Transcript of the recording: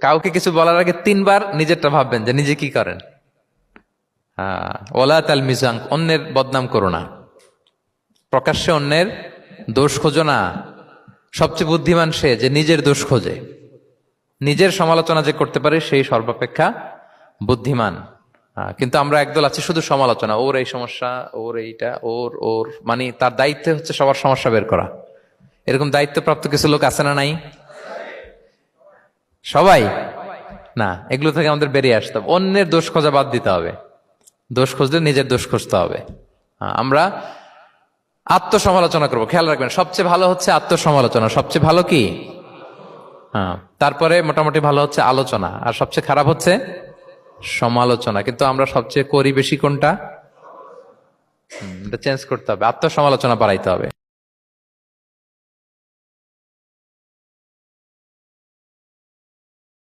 কাউকে কিছু বলার আগে তিনবার নিজেরটা ভাববেন যে নিজে কি করেন। হ্যাঁ, ওলা তাল মিজাং অন্যের বদনাম করো না। প্রকাশ্যে অন্যের দোষ খোঁজো না। সবচেয়ে বুদ্ধিমান সে যে নিজের দোষ খোঁজে। নিজের সমালোচনা যে করতে পারে সেই সর্বাপেক্ষা বুদ্ধিমান। কিন্তু আমরা একদল আছি শুধু সমালোচনা ওর এই সমস্যা ওর এইটা ওর ওর মানে তার দায়িত্ব হচ্ছে সবার সমস্যা বের করা। এরকম দায়িত্বপ্রাপ্ত কিছু লোক আছে না নাই? সবাই? না, এগুলো থেকে আমাদের বেরিয়ে আসতে হবে। অন্যের দোষ খোঁজা বাদ দিতে হবে। দোষ খুঁজলে নিজের দোষ খুঁজতে হবে। আমরা আত্মসমালোচনা করব। খেয়াল রাখবেন, সবচেয়ে ভালো হচ্ছে আত্মসমালোচনা। সবচেয়ে ভালো কি? হ্যাঁ তারপরে মোটামুটি ভালো হচ্ছে আলোচনা। আর সবচেয়ে খারাপ হচ্ছে সমালোচনা। কিন্তু আমরা সবচেয়ে করি বেশি কোনটা? এটা চেঞ্জ করতে হবে। আত্মসমালোচনা বাড়াইতে হবে।